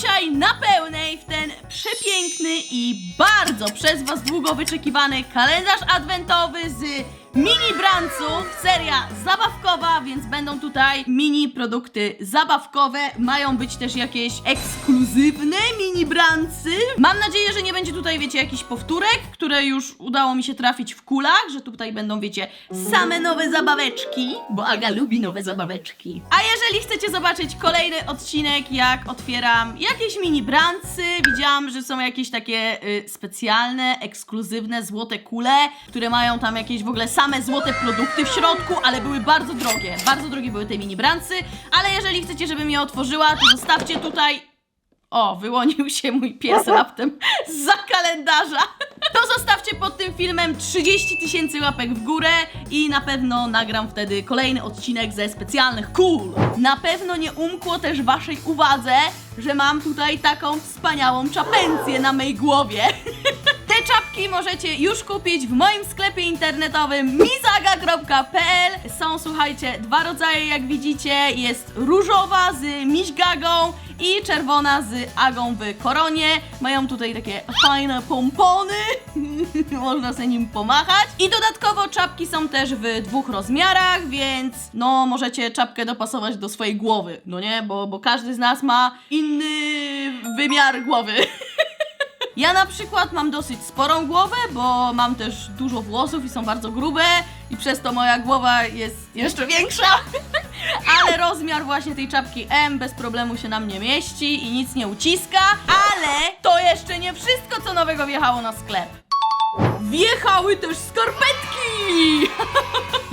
dzisiaj na pełnej w ten przepiękny i bardzo przez Was długo wyczekiwany kalendarz adwentowy z mini branców, seria zabawkowa, więc będą tutaj mini produkty zabawkowe. Mają być też jakieś ekskluzywne mini brancy. Mam nadzieję, że nie będzie tutaj, wiecie, jakichś powtórek, które już udało mi się trafić w kulach, że tutaj będą, wiecie, same nowe zabaweczki, bo Aga lubi nowe zabaweczki. A jeżeli chcecie zobaczyć kolejny odcinek, jak otwieram jakieś mini brancy, widziałam, że są jakieś takie y, specjalne, ekskluzywne, złote kule, które mają tam jakieś w ogóle same złote produkty w środku, ale były bardzo drogie. Bardzo drogie były te mini brancy, ale jeżeli chcecie, żebym je otworzyła, to zostawcie tutaj o, wyłonił się mój pies raptem za kalendarza. To zostawcie pod tym filmem 30 tysięcy łapek w górę i na pewno nagram wtedy kolejny odcinek ze specjalnych kul. Na pewno nie umkło też waszej uwadze, że mam tutaj taką wspaniałą czapencję na mej głowie. Te czapki możecie już kupić w moim sklepie internetowym mizaga.pl. Są, słuchajcie, dwa rodzaje, jak widzicie. Jest różowa z miśgagą i czerwona z agą w koronie. Mają tutaj takie fajne pompony. Można sobie nim pomachać. I dodatkowo czapki są też w dwóch rozmiarach, więc no możecie czapkę dopasować do swojej głowy, no nie? Bo, bo każdy z nas ma inny wymiar głowy. Ja na przykład mam dosyć sporą głowę, bo mam też dużo włosów i są bardzo grube i przez to moja głowa jest jeszcze większa. Ale rozmiar właśnie tej czapki M bez problemu się na mnie mieści i nic nie uciska. Ale to jeszcze nie wszystko, co nowego wjechało na sklep. Wjechały też skarpetki!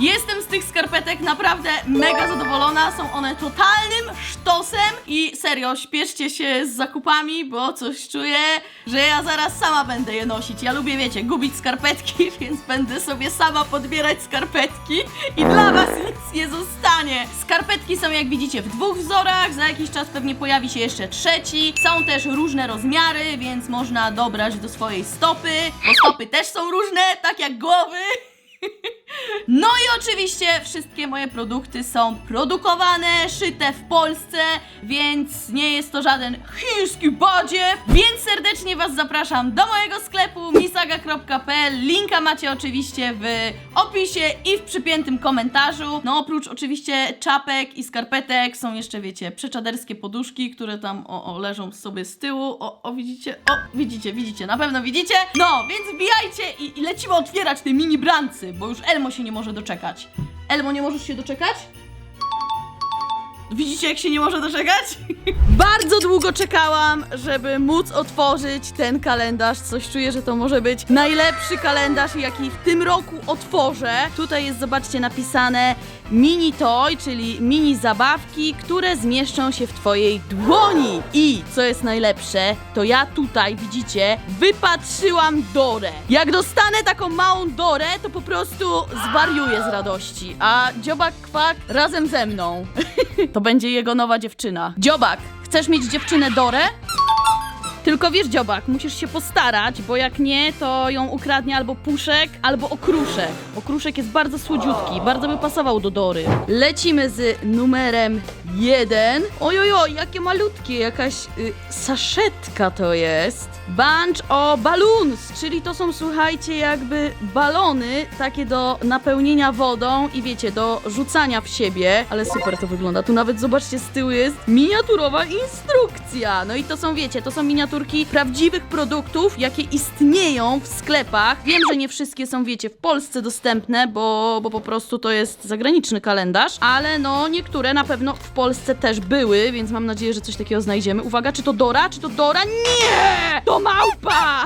Jestem z tych skarpetek naprawdę mega zadowolona. Są one totalnym sztosem i serio, śpieszcie się z zakupami, bo coś czuję, że ja zaraz sama będę je nosić. Ja lubię, wiecie, gubić skarpetki, więc będę sobie sama podbierać skarpetki i dla was nic nie zostanie. Skarpetki są, jak widzicie, w dwóch wzorach. Za jakiś czas pewnie pojawi się jeszcze trzeci. Są też różne rozmiary, więc można dobrać do swojej stopy, bo stopy też są różne, tak jak głowy. No i oczywiście wszystkie moje produkty są produkowane, szyte w Polsce, więc nie jest to żaden chiński badziew. Więc serdecznie Was zapraszam do mojego sklepu misaga.pl. Linka macie oczywiście w opisie i w przypiętym komentarzu. No oprócz oczywiście czapek i skarpetek są jeszcze, wiecie, przeczaderskie poduszki, które tam o, o leżą sobie z tyłu. O, o widzicie? O, widzicie, widzicie, na pewno widzicie. No, więc wbijajcie i, i lecimy otwierać te mini brancy, bo już Elmo się nie może doczekać. Elmo, nie możesz się doczekać? Widzicie, jak się nie może doczekać? Bardzo długo czekałam, żeby móc otworzyć ten kalendarz. Coś czuję, że to może być najlepszy kalendarz, jaki w tym roku otworzę. Tutaj jest, zobaczcie, napisane mini toy, czyli mini zabawki, które zmieszczą się w Twojej dłoni. I co jest najlepsze, to ja tutaj, widzicie, wypatrzyłam Dorę. Jak dostanę taką małą Dorę, to po prostu zwariuję z radości. A dziobak kwak razem ze mną. To będzie jego nowa dziewczyna. Dziobak, chcesz mieć dziewczynę Dorę? Tylko wiesz, dziobak, musisz się postarać, bo jak nie, to ją ukradnie albo puszek, albo okruszek. Okruszek jest bardzo słodziutki, bardzo by pasował do Dory. Lecimy z numerem jeden. Ojojoj, jakie malutkie, jakaś y, saszetka to jest. Bunch o balloons, czyli to są, słuchajcie, jakby balony takie do napełnienia wodą i wiecie, do rzucania w siebie. Ale super to wygląda. Tu nawet, zobaczcie, z tyłu jest miniaturowa instrukcja. No i to są, wiecie, to są miniaturki prawdziwych produktów, jakie istnieją w sklepach. Wiem, że nie wszystkie są, wiecie, w Polsce dostępne, bo, bo po prostu to jest zagraniczny kalendarz, ale no niektóre na pewno w Polsce też były, więc mam nadzieję, że coś takiego znajdziemy. Uwaga, czy to Dora? Czy to Dora? Nie! Małpa!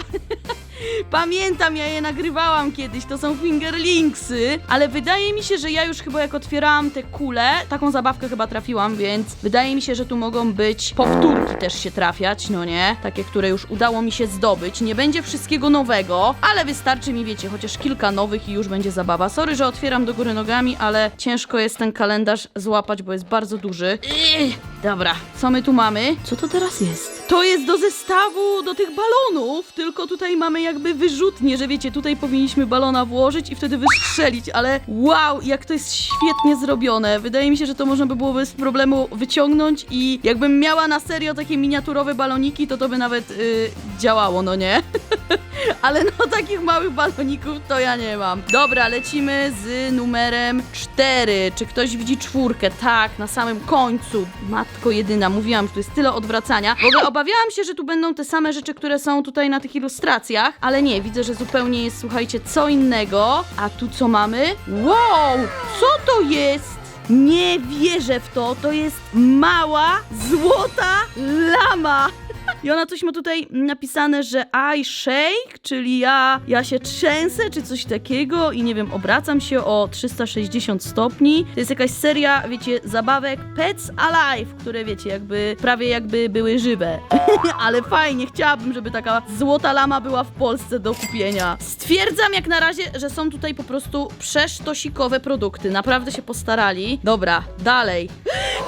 Pamiętam, ja je nagrywałam kiedyś, to są fingerlinksy, ale wydaje mi się, że ja już chyba jak otwierałam te kule, taką zabawkę chyba trafiłam, więc wydaje mi się, że tu mogą być powtórki też się trafiać, no nie? Takie, które już udało mi się zdobyć. Nie będzie wszystkiego nowego, ale wystarczy mi, wiecie, chociaż kilka nowych i już będzie zabawa. Sorry, że otwieram do góry nogami, ale ciężko jest ten kalendarz złapać, bo jest bardzo duży. Ech. Dobra, co my tu mamy? Co to teraz jest? To jest do zestawu do tych balonów, tylko tutaj mamy jakby wyrzutnie, że wiecie, tutaj powinniśmy balona włożyć i wtedy wystrzelić, ale wow, jak to jest świetnie zrobione. Wydaje mi się, że to można by było bez problemu wyciągnąć i jakbym miała na serio takie miniaturowe baloniki, to to by nawet y, działało, no nie? Ale no takich małych baloników to ja nie mam. Dobra, lecimy z numerem 4. Czy ktoś widzi czwórkę? Tak, na samym końcu. Matko jedyna, mówiłam, że tu jest tyle odwracania. W ogóle obawiałam się, że tu będą te same rzeczy, które są tutaj na tych ilustracjach, ale nie, widzę, że zupełnie jest, słuchajcie, co innego. A tu co mamy? Wow, co to jest? Nie wierzę w to, to jest mała, złota lama. I ona coś ma tutaj napisane, że I shake, czyli ja, ja się trzęsę, czy coś takiego i nie wiem, obracam się o 360 stopni. To jest jakaś seria, wiecie, zabawek Pets Alive, które wiecie, jakby, prawie jakby były żywe. Ale fajnie, chciałabym, żeby taka złota lama była w Polsce do kupienia. Stwierdzam jak na razie, że są tutaj po prostu przesztosikowe produkty. Naprawdę się postarali. Dobra, dalej.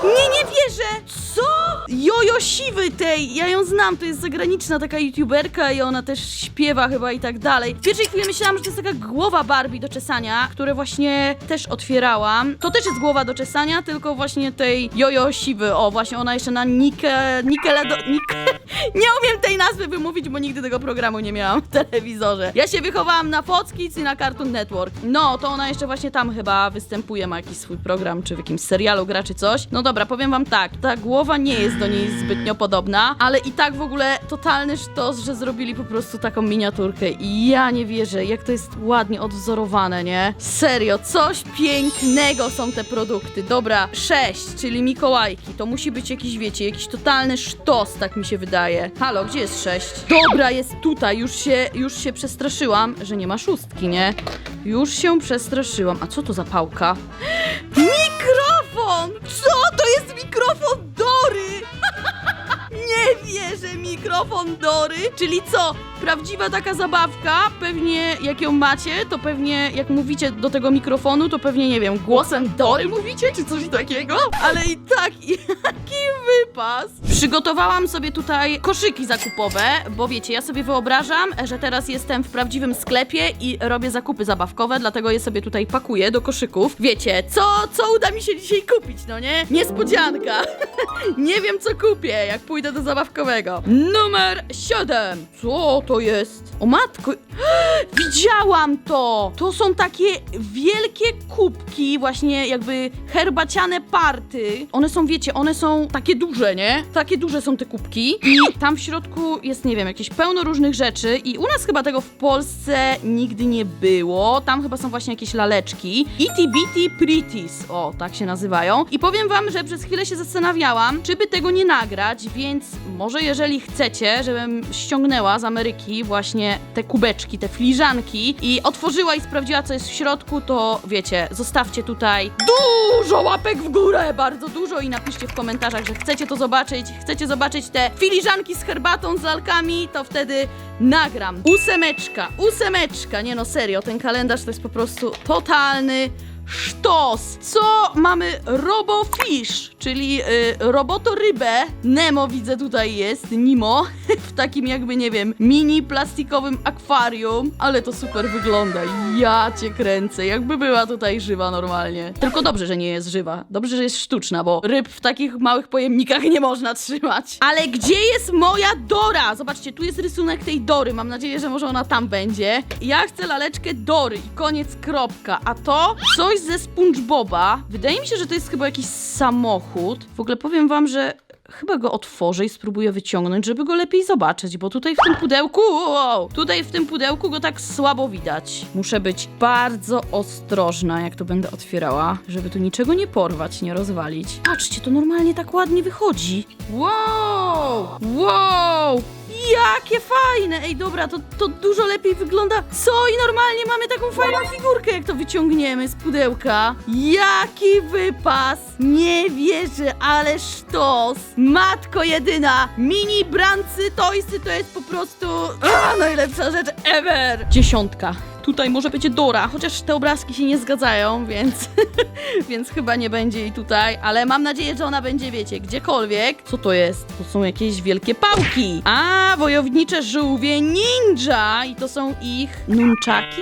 Nie, nie wierzę! Co? Jojo Siwy tej, ja ją znam, to jest zagraniczna taka youtuberka i ona też śpiewa chyba i tak dalej. W pierwszej chwili myślałam, że to jest taka głowa Barbie do czesania, które właśnie też otwierałam. To też jest głowa do czesania, tylko właśnie tej Jojo Siwy. O, właśnie ona jeszcze na Nike... Nikeledo... Nike... Nie umiem tej nazwy wymówić, bo nigdy tego programu nie miałam w telewizorze. Ja się wychowałam na Fox i na Cartoon Network. No, to ona jeszcze właśnie tam chyba występuje, ma jakiś swój program, czy w jakimś serialu gra, czy coś. No dobra, powiem wam tak, ta głowa nie jest do niej zbytnio podobna, ale i tak w ogóle totalny sztos, że zrobili po prostu taką miniaturkę i ja nie wierzę, jak to jest ładnie odwzorowane, nie? Serio, coś pięknego są te produkty. Dobra, 6, czyli Mikołajki, to musi być jakiś, wiecie, jakiś totalny sztos, tak mi się wydaje. Halo, gdzie jest 6? Dobra, jest tutaj, już się, już się przestraszyłam, że nie ma szóstki, nie? Już się przestraszyłam. A co to za pałka? Mikrofon! Wierzę, mikrofon Dory! Czyli co? Prawdziwa taka zabawka, pewnie jak ją macie, to pewnie jak mówicie do tego mikrofonu, to pewnie nie wiem, głosem Dory mówicie, czy coś takiego? Ale i tak, jaki wypas! Przygotowałam sobie tutaj koszyki zakupowe, bo wiecie, ja sobie wyobrażam, że teraz jestem w prawdziwym sklepie i robię zakupy zabawkowe, dlatego je sobie tutaj pakuję do koszyków. Wiecie, co, co uda mi się dzisiaj kupić, no nie? Niespodzianka! Nie wiem, co kupię, jak pójdę do zabawkowego. Numer 7. Co to jest? O matko. Widziałam to! To są takie wielkie kubki, właśnie jakby herbaciane party. One są, wiecie, one są takie duże, nie? Takie duże są te kubki. I tam w środku jest, nie wiem, jakieś pełno różnych rzeczy. I u nas chyba tego w Polsce nigdy nie było. Tam chyba są właśnie jakieś laleczki. Itty Bitty Pretties. O, tak się nazywają. I powiem wam, że przez chwilę się zastanawiałam, czy by tego nie nagrać, więc może jeżeli chcecie, żebym ściągnęła z Ameryki właśnie te kubeczki, te filiżanki i otworzyła i sprawdziła, co jest w środku, to wiecie, zostawcie tutaj dużo łapek w górę, bardzo dużo i napiszcie w komentarzach, że chcecie to zobaczyć, chcecie zobaczyć te filiżanki z herbatą, z lalkami, to wtedy nagram. Ósemeczka, ósemeczka, nie no serio, ten kalendarz to jest po prostu totalny sztos. Co mamy? Robofish, czyli y, robotorybę. Nemo widzę tutaj jest, Nimo, w takim jakby, nie wiem, mini plastikowym akwarium, ale to super wygląda. Ja cię kręcę, jakby była tutaj żywa normalnie. Tylko dobrze, że nie jest żywa. Dobrze, że jest sztuczna, bo ryb w takich małych pojemnikach nie można trzymać. Ale gdzie jest moja Dora? Zobaczcie, tu jest rysunek tej Dory. Mam nadzieję, że może ona tam będzie. Ja chcę laleczkę Dory i koniec, kropka. A to coś ze SpongeBoba. Wydaje mi się, że to jest chyba jakiś samochód. W ogóle powiem wam, że chyba go otworzę i spróbuję wyciągnąć, żeby go lepiej zobaczyć, bo tutaj w tym pudełku, wow, tutaj w tym pudełku go tak słabo widać. Muszę być bardzo ostrożna, jak to będę otwierała, żeby tu niczego nie porwać, nie rozwalić. Patrzcie, to normalnie tak ładnie wychodzi. Wow! Wow! Jakie fajne! Ej, dobra, to, to dużo lepiej wygląda. Co? I normalnie mamy taką fajną figurkę, jak to wyciągniemy z pudełka. Jaki wypas! Nie wierzę, ale sztos! Matko jedyna! Mini brancy toysy to jest po prostu a, najlepsza rzecz ever! Dziesiątka. Tutaj może będzie Dora, chociaż te obrazki się nie zgadzają, więc, więc chyba nie będzie jej tutaj, ale mam nadzieję, że ona będzie, wiecie, gdziekolwiek. Co to jest? To są jakieś wielkie pałki. A, wojownicze żółwie ninja i to są ich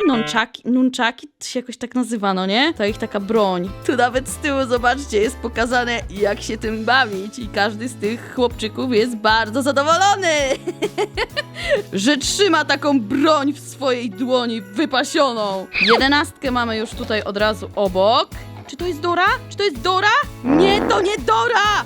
nunchaki, nunchaki, to się jakoś tak nazywa, no nie? To ich taka broń. Tu nawet z tyłu, zobaczcie, jest pokazane, jak się tym bawić i każdy z tych chłopczyków jest bardzo zadowolony, że trzyma taką broń w swojej dłoni wypasioną. Jedenastkę mamy już tutaj od razu obok. Czy to jest Dora? Czy to jest Dora? Nie, to nie Dora!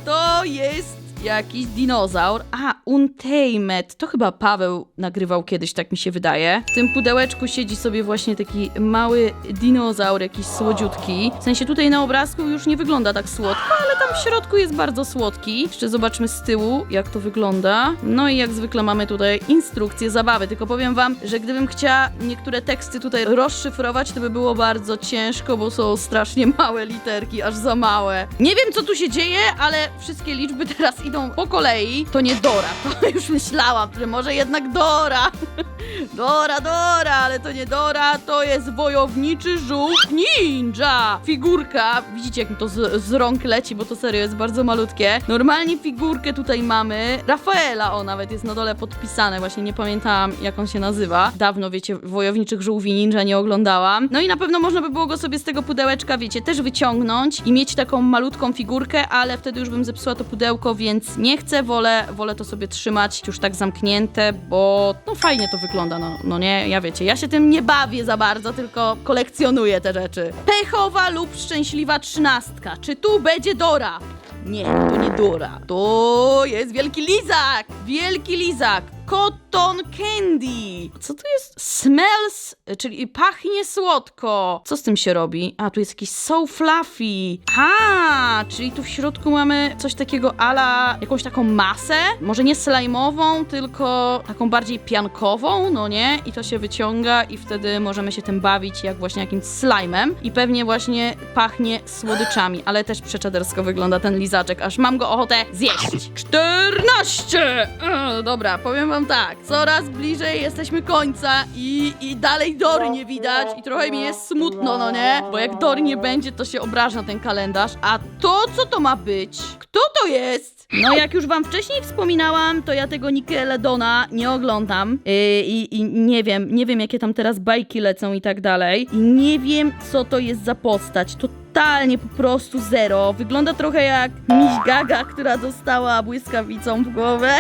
Jakiś dinozaur. A, Untamed. To chyba Paweł nagrywał kiedyś, tak mi się wydaje. W tym pudełeczku siedzi sobie właśnie taki mały dinozaur, jakiś słodziutki. W sensie tutaj na obrazku już nie wygląda tak słodko, ale tam w środku jest bardzo słodki. Jeszcze zobaczmy z tyłu, jak to wygląda. No i jak zwykle mamy tutaj instrukcję zabawy. Tylko powiem wam, że gdybym chciała niektóre teksty tutaj rozszyfrować, to by było bardzo ciężko, bo są strasznie małe literki, aż za małe. Nie wiem, co tu się dzieje, ale wszystkie liczby teraz idą po kolei. To nie Dora. To już myślałam, że może jednak Dora. Dora, Dora, ale to nie Dora, to jest wojowniczy żółw ninja. Figurka, widzicie jak mi to z, z rąk leci, bo to serio jest bardzo malutkie. Normalnie figurkę tutaj mamy. Rafaela, o nawet jest na dole podpisane, właśnie nie pamiętałam jak on się nazywa. Dawno, wiecie, wojowniczych żółwi ninja nie oglądałam. No i na pewno można by było go sobie z tego pudełeczka, wiecie, też wyciągnąć i mieć taką malutką figurkę, ale wtedy już bym zepsuła to pudełko, więc nie chcę, wolę, wolę to sobie trzymać już tak zamknięte, bo no fajnie to wygląda, no, no nie, ja wiecie, ja się tym nie bawię za bardzo, tylko kolekcjonuję te rzeczy. Pechowa lub szczęśliwa trzynastka. Czy tu będzie Dora? Nie, to nie Dora. To jest wielki lizak! Wielki lizak! Cotton candy! Co to jest? Smells, czyli pachnie słodko. Co z tym się robi? A, tu jest jakiś so fluffy. A, czyli tu w środku mamy coś takiego ala jakąś taką masę. Może nie slajmową, tylko taką bardziej piankową, no nie? I to się wyciąga i wtedy możemy się tym bawić jak właśnie jakimś slajmem. I pewnie właśnie pachnie słodyczami, ale też przeczadersko wygląda ten lizaczek, aż mam go ochotę zjeść. 14! E, dobra, powiem wam tak, coraz bliżej jesteśmy końca i, i dalej Dory nie widać i trochę mi jest smutno, no nie? Bo jak Dory nie będzie, to się obraża ten kalendarz. A to, co to ma być? Kto to jest? No jak już wam wcześniej wspominałam, to ja tego Nickelodeona nie oglądam yy, i, i nie wiem, nie wiem jakie tam teraz bajki lecą i tak dalej. I nie wiem, co to jest za postać. To totalnie po prostu zero. Wygląda trochę jak Miś Gaga, która dostała błyskawicą w głowę.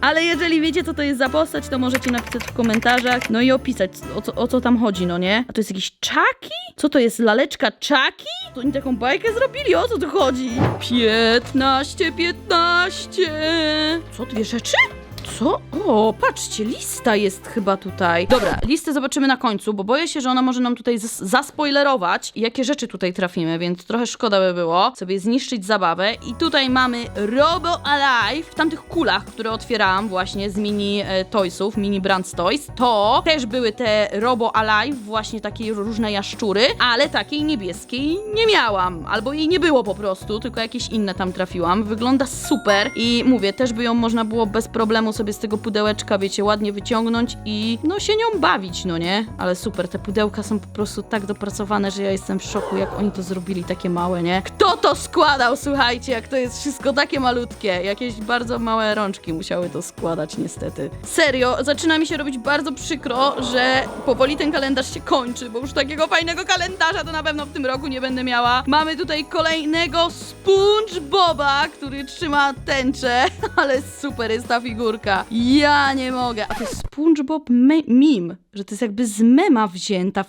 Ale jeżeli wiecie, co to jest za postać, to możecie napisać w komentarzach, no i opisać, o co, o co tam chodzi, no nie? A to jest jakiś Chucky? Co to jest, laleczka Chucky? To oni taką bajkę zrobili, o co tu chodzi? 15, 15. Co, dwie rzeczy? Co? O, patrzcie, lista jest chyba tutaj. Dobra, listę zobaczymy na końcu, bo boję się, że ona może nam tutaj zas- zaspoilerować, jakie rzeczy tutaj trafimy, więc trochę szkoda by było sobie zniszczyć zabawę. I tutaj mamy Robo Alive w tamtych kulach, które otwierałam właśnie z mini e, toysów, mini Brands Toys. To też były te Robo Alive, właśnie takie różne jaszczury, ale takiej niebieskiej nie miałam, albo jej nie było po prostu, tylko jakieś inne tam trafiłam. Wygląda super i mówię, też by ją można było bez problemu sobie z tego pudełeczka, wiecie, ładnie wyciągnąć i no się nią bawić, no nie? Ale super, te pudełka są po prostu tak dopracowane, że ja jestem w szoku, jak oni to zrobili takie małe, nie? Kto to składał, słuchajcie, jak to jest wszystko takie malutkie? Jakieś bardzo małe rączki musiały to składać, niestety. Serio, zaczyna mi się robić bardzo przykro, że powoli ten kalendarz się kończy, bo już takiego fajnego kalendarza to na pewno w tym roku nie będę miała. Mamy tutaj kolejnego SpongeBoba, który trzyma tęczę, ale super jest ta figurka. Ja nie mogę. A to jest SpongeBob me- meme, że to jest jakby z mema wzięta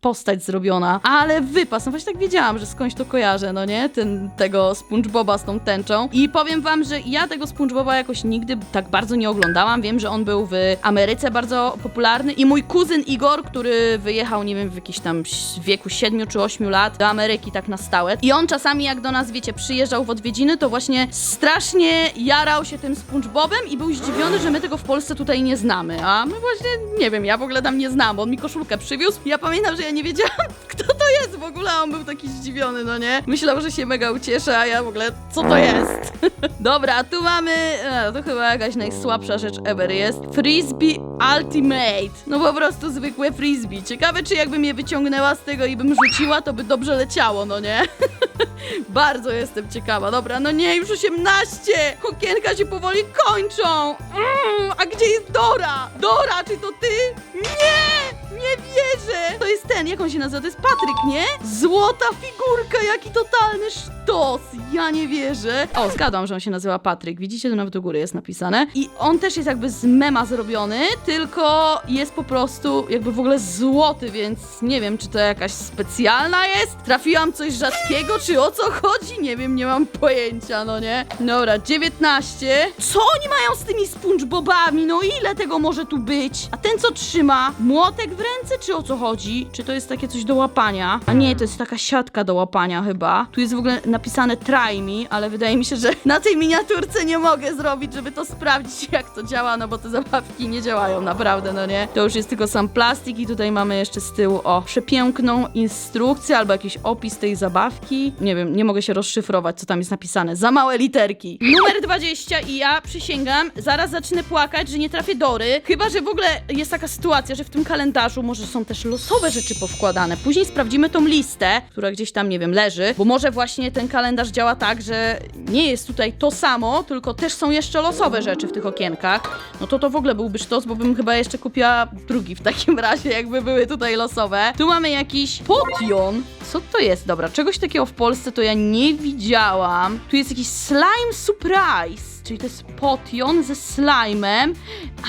postać zrobiona, ale wypas. No właśnie tak wiedziałam, że skądś to kojarzę, no nie? Ten, tego SpongeBoba z tą tęczą. I powiem wam, że ja tego SpongeBoba jakoś nigdy tak bardzo nie oglądałam. Wiem, że on był w Ameryce bardzo popularny i mój kuzyn Igor, który wyjechał, nie wiem, w jakiś tam wieku 7 czy 8 lat do Ameryki tak na stałe. I on czasami jak do nas, wiecie, przyjeżdżał w odwiedziny, to właśnie strasznie jarał się tym SpongeBobem i był zdziwiony, że my tego w Polsce tutaj nie znamy. A my właśnie, nie wiem, ja w ogóle tam nie znam, bo on mi koszulkę przywiózł. Ja pamiętam, że ja nie wiedziałam, kto to to jest w ogóle? A On był taki zdziwiony, no nie? Myślał, że się mega ucieszę, a ja w ogóle, co to jest? Dobra, tu mamy, e, to chyba jakaś najsłabsza rzecz ever jest. Frisbee Ultimate. No po prostu zwykłe frisbee. Ciekawe, czy jakbym je wyciągnęła z tego i bym rzuciła, to by dobrze leciało, no nie? Bardzo jestem ciekawa. Dobra, no nie, już 18! Okienka się powoli kończą! Mm, a gdzie jest Dora? Dora, czy to ty? Nie! Nie wierzę! To jest ten, jak on się nazywa? To jest Patryk, nie? Złota figurka, jaki totalny sztos! Ja nie wierzę. O, zgadłam, że on się nazywa Patryk. Widzicie, tu nawet do góry jest napisane. I on też jest jakby z mema zrobiony, tylko jest po prostu jakby w ogóle złoty, więc nie wiem, czy to jakaś specjalna jest? Trafiłam coś rzadkiego, czy o co chodzi? Nie wiem, nie mam pojęcia, no nie? Dobra, 19. Co oni mają z tymi SpongeBobami? No ile tego może tu być? A ten co trzyma? Młotek w ręce, czy o co chodzi? Czy to jest takie coś do łapania? A nie, to jest taka siatka do łapania chyba. Tu jest w ogóle napisane try me, ale wydaje mi się, że na tej miniaturce nie mogę zrobić, żeby to sprawdzić, jak to działa, no bo te zabawki nie działają naprawdę, no nie? To już jest tylko sam plastik i tutaj mamy jeszcze z tyłu, o, przepiękną instrukcję albo jakiś opis tej zabawki. Nie wiem, nie mogę się rozszyfrować, co tam jest napisane. Za małe literki. Numer 20 i ja przysięgam, zaraz zacznę płakać, że nie trafię Dory. Chyba, że w ogóle jest taka sytuacja, że w tym kalendarzu może są też losowe rzeczy powkładane. Później sprawdzimy tą listę, która gdzieś tam, nie wiem, leży, bo może właśnie ten kalendarz działa tak, że nie jest tutaj to samo, tylko też są jeszcze losowe rzeczy w tych okienkach. No to to w ogóle byłby sztos, bo bym chyba jeszcze kupiła drugi w takim razie, jakby były tutaj losowe. Tu mamy jakiś potion. Co to jest? Dobra, czegoś takiego w Polsce to ja nie widziałam. Tu jest jakiś slime surprise. Czyli to jest potion ze slime'em.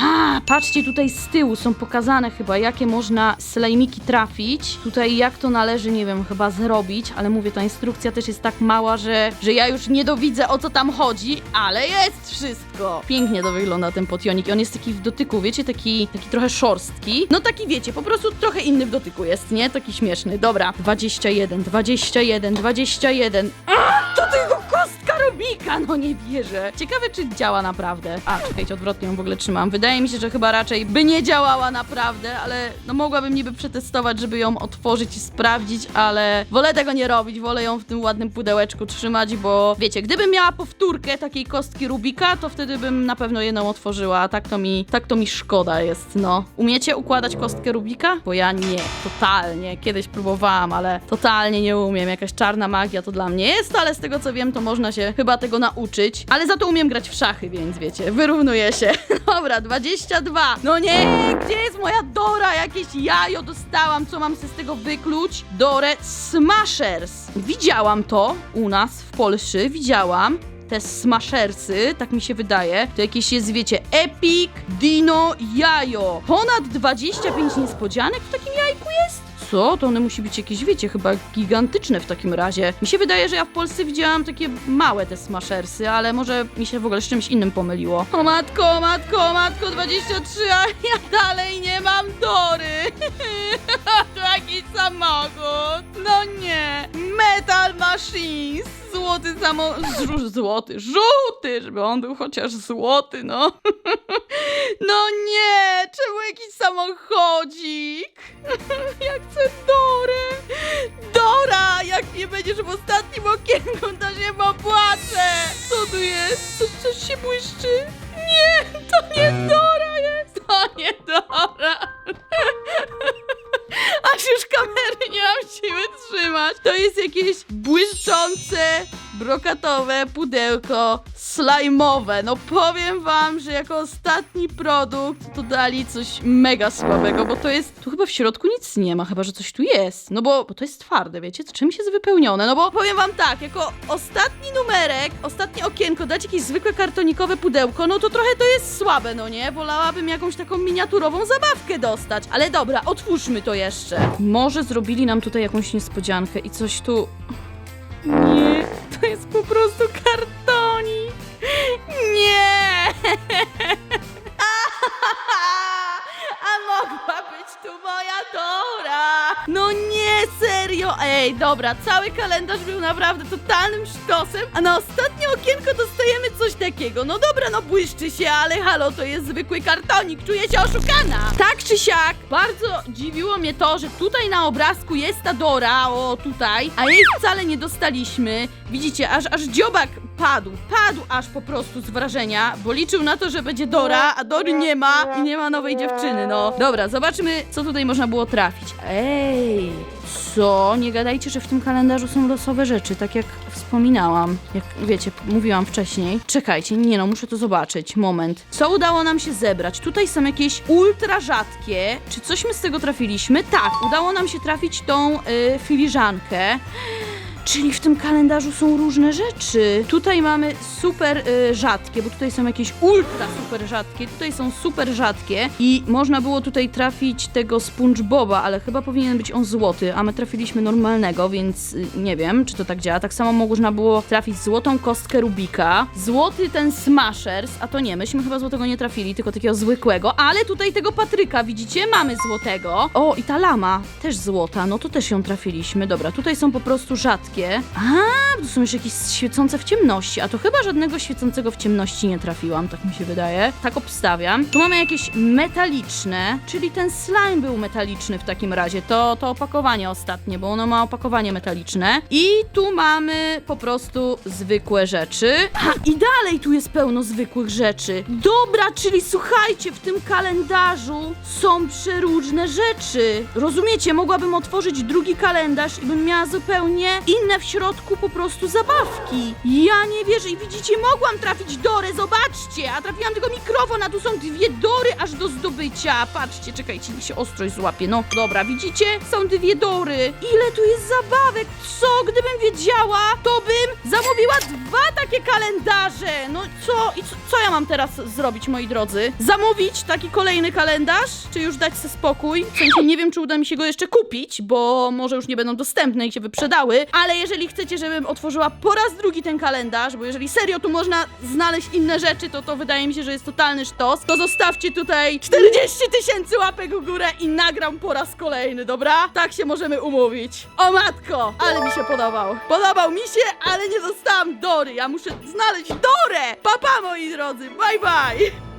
A, patrzcie, tutaj z tyłu są pokazane chyba, jakie można slajmiki trafić. Tutaj jak to należy, nie wiem, chyba zrobić, ale mówię, ta instrukcja też jest tak mała, że, że ja już nie dowidzę o co tam chodzi, ale jest wszystko. Pięknie to wygląda ten potionik. I on jest taki w dotyku, wiecie, taki, taki trochę szorstki. No taki, wiecie, po prostu trochę inny w dotyku jest, nie? Taki śmieszny. Dobra, 21, 21, 21. A, to tylko kostka Rubika, no nie wierzę. Ciekawe, czy działa naprawdę. A, czekajcie, odwrotnie ją w ogóle trzymam. Wydaje mi się, że chyba raczej by nie działała naprawdę, ale no mogłabym niby przetestować, żeby ją otworzyć i sprawdzić, ale wolę tego nie robić, wolę ją w tym ładnym pudełeczku trzymać, bo wiecie, gdybym miała powtórkę takiej kostki Rubika, to wtedy bym na pewno jedną otworzyła, a tak to mi, tak to mi szkoda jest, no. Umiecie układać kostkę Rubika? Bo ja nie, totalnie. Kiedyś próbowałam, ale totalnie nie umiem. Jakaś czarna magia to dla mnie jest, ale z tego co wiem, to można się chyba tego nauczyć. Ale za to umiem grać w szachy, więc wiecie, wyrównuję się. Dobra, 22. No nie, gdzie jest moja Dora? Jakieś jajo dostałam, co mam sobie z tego wykluć? Dorę Smashers. Widziałam to u nas w Polsce, widziałam te smashersy, tak mi się wydaje, to jakieś jest, wiecie, Epic Dino Jajo. Ponad 25 niespodzianek w takim jajku jest? Co? To one musi być jakieś, wiecie, chyba gigantyczne w takim razie. Mi się wydaje, że ja w Polsce widziałam takie małe te smashersy, ale może mi się w ogóle z czymś innym pomyliło. O matko, matko, matko, 23, a ja dalej nie mam Dory. to jakiś samochód. No nie. Metal Machines. Złoty samo... Żu- złoty, żółty, żeby on był chociaż złoty, no. no nie, czemu jakiś samochodzik? ja chcę Dorę. Dora, jak nie będziesz w ostatnim okienku, to się popłaczę. Co tu jest? Coś, coś się błyszczy? Nie, to nie Dora jest. To nie Dora. Aż już kamery nie mam siły trzymać. To jest jakieś błyszczące, brokatowe pudełko slajmowe. No powiem wam, że jako ostatni produkt to dali coś mega słabego, bo to jest, tu chyba w środku nic nie ma, chyba, że coś tu jest. No bo, bo to jest twarde, wiecie, to czymś jest wypełnione. No bo powiem wam tak, jako ostatni numerek, ostatnie okienko, dać jakieś zwykłe kartonikowe pudełko, no to trochę to jest słabe, no nie? Wolałabym jakąś taką miniaturową zabawkę dostać. Ale dobra, otwórzmy to jeszcze. Może zrobili nam tutaj jakąś niespodziankę i coś tu... Nie, to jest po prostu kartonik. Nie! A mogła być tu moja Dora! No nie, serio! Ej, Dobra, cały kalendarz był naprawdę totalnym sztosem, a na ostatnie okienko dostajemy coś takiego. No dobra, no błyszczy się, ale halo, to jest zwykły kartonik, czuję się oszukana. Tak czy siak, bardzo dziwiło mnie to, że tutaj na obrazku jest ta Dora, o tutaj, a jej wcale nie dostaliśmy. Widzicie, aż, aż dziobak padł, padł aż po prostu z wrażenia, bo liczył na to, że będzie Dora, a Dory nie ma i nie ma nowej dziewczyny, no. Dobra, zobaczmy, co tutaj można było trafić. Ej, co? Nie gadajcie, że w tym kalendarzu są losowe rzeczy, tak jak wspominałam. Jak wiecie, mówiłam wcześniej. Czekajcie, nie no, muszę to zobaczyć. Moment. Co udało nam się zebrać? Tutaj są jakieś ultra rzadkie. Czy coś my z tego trafiliśmy? Tak, udało nam się trafić tą y, filiżankę. Czyli w tym kalendarzu są różne rzeczy. Tutaj mamy super y, rzadkie, bo tutaj są jakieś ultra super rzadkie, tutaj są super rzadkie i można było tutaj trafić tego SpongeBoba, ale chyba powinien być on złoty, a my trafiliśmy normalnego, więc y, nie wiem, czy to tak działa. Tak samo można było trafić złotą kostkę Rubika, złoty ten Smashers, a to nie, myśmy chyba złotego nie trafili, tylko takiego zwykłego, ale tutaj tego Patryka, widzicie? Mamy złotego. O, i ta lama, też złota, no to też ją trafiliśmy. Dobra, tutaj są po prostu rzadkie. A, tu są jeszcze jakieś świecące w ciemności, a to chyba żadnego świecącego w ciemności nie trafiłam, tak mi się wydaje. Tak obstawiam. Tu mamy jakieś metaliczne, czyli ten slime był metaliczny w takim razie. To, to opakowanie ostatnie, bo ono ma opakowanie metaliczne. I tu mamy po prostu zwykłe rzeczy. A, i dalej tu jest pełno zwykłych rzeczy. Dobra, czyli słuchajcie, w tym kalendarzu są przeróżne rzeczy. Rozumiecie, mogłabym otworzyć drugi kalendarz i bym miała zupełnie inne w środku po prostu zabawki. Ja nie wierzę i widzicie, mogłam trafić Dorę, zobaczcie, a trafiłam tylko mikrofon, a tu są dwie Dory aż do zdobycia. Patrzcie, czekajcie, niech się ostrość złapie. No, dobra, widzicie? Są dwie Dory. Ile tu jest zabawek? Co? Gdybym wiedziała, to bym zamówiła dwa takie kalendarze. No co? I co, co ja mam teraz zrobić, moi drodzy? Zamówić taki kolejny kalendarz? Czy już dać sobie spokój? W sensie nie wiem, czy uda mi się go jeszcze kupić, bo może już nie będą dostępne i się wyprzedały, ale jeżeli chcecie, żebym otworzyła po raz drugi ten kalendarz, bo jeżeli serio tu można znaleźć inne rzeczy, to to wydaje mi się, że jest totalny sztos, to zostawcie tutaj 40 tysięcy łapek w górę i nagram po raz kolejny, dobra? Tak się możemy umówić. O matko, ale mi się podobał. Podobał mi się, ale nie dostałam Dory. Ja muszę znaleźć Dorę. Papa, moi drodzy, bye bye.